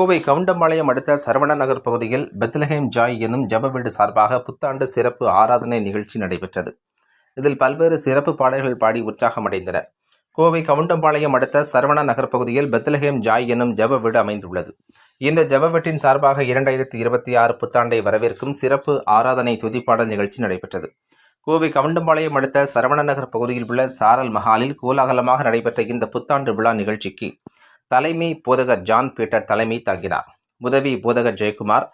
கோவை கவுண்டம்பாளையம் அடுத்த சரவண நகர் பகுதியில் Bethlehem Joy எனும் ஜெப வீடு சார்பாக புத்தாண்டு சிறப்பு ஆராதனை நிகழ்ச்சி நடைபெற்றது. இதில் பல்வேறு சிறப்பு பாடல்கள் பாடி உற்சாகமடைந்தனர். கோவை கவுண்டம்பாளையம் அடுத்த சரவண நகர் பகுதியில் பெத்லஹேம் ஜாய் எனும் ஜப வீடு அமைந்துள்ளது. இந்த ஜப வீட்டின் சார்பாக இரண்டாயிரத்தி இருபத்தி ஆறு புத்தாண்டை வரவேற்கும் சிறப்பு ஆராதனை துதிப்பாடல் நிகழ்ச்சி நடைபெற்றது. கோவை கவுண்டம்பாளையம் அடுத்த சரவண நகர் பகுதியில் உள்ள சாரல் மஹாலில் கோலாகலமாக நடைபெற்ற இந்த புத்தாண்டு விழா நிகழ்ச்சிக்கு தலைமை போதகர் ஜான் பீட்டர் தலைமை தாங்கினார். உதவி போதகர் ஜெயக்குமார்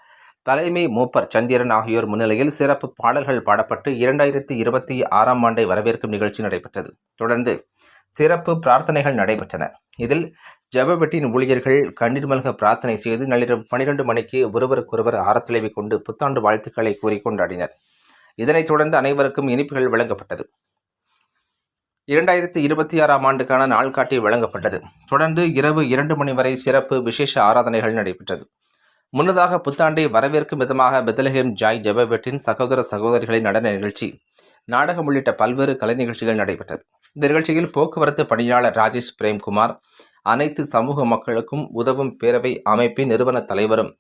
தலைமை மூப்பர் சந்திரன் ஆகியோர் முன்னிலையில் சிறப்பு பாடல்கள் பாடப்பட்டு இரண்டாயிரத்தி இருபத்தி ஆறாம் ஆண்டை வரவேற்கும் நிகழ்ச்சி நடைபெற்றது. தொடர்ந்து சிறப்பு பிரார்த்தனைகள் நடைபெற்றன. இதில் ஜபவெட்டின் ஊழியர்கள் கண்ணீர் மல்க பிரார்த்தனை செய்து நள்ளிரவு பனிரெண்டு மணிக்கு ஒருவருக்கொருவர் ஆரத்திலேவி கொண்டு புத்தாண்டு வாழ்த்துக்களை கூறி கொண்டாடினர். இதனைத் தொடர்ந்து அனைவருக்கும் இனிப்புகள் வழங்கப்பட்டது. இரண்டாயிரத்தி இருபத்தி ஆறாம் ஆண்டுக்கான நாள்காட்டி வழங்கப்பட்டது. தொடர்ந்து இரவு இரண்டு மணி வரை சிறப்பு விசேஷ ஆராதனைகள் நடைபெற்றது. முன்னதாக புத்தாண்டை வரவேற்கும் விதமாக பெத்லஹேம் ஜாய் ஜெபவெட்டின் சகோதர சகோதரிகளின் நடன நிகழ்ச்சி நாடகம் உள்ளிட்ட பல்வேறு கலை நிகழ்ச்சிகள் நடைபெற்றது. இந்த நிகழ்ச்சியில் போக்குவரத்து பணியாளர் ராஜேஷ் பிரேம்குமார் அனைத்து சமூக மக்களுக்கும் உதவும் பேரவை அமைப்பின் நிறுவன தலைவரும்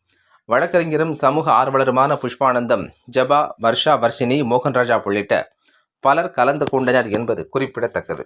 வழக்கறிஞரும் சமூக ஆர்வலருமான புஷ்பானந்தம் ஜபா வர்ஷா வர்ஷினி மோகன்ராஜா உள்ளிட்ட பலர் கலந்து கொண்டனர் என்பது குறிப்பிடத்தக்கது.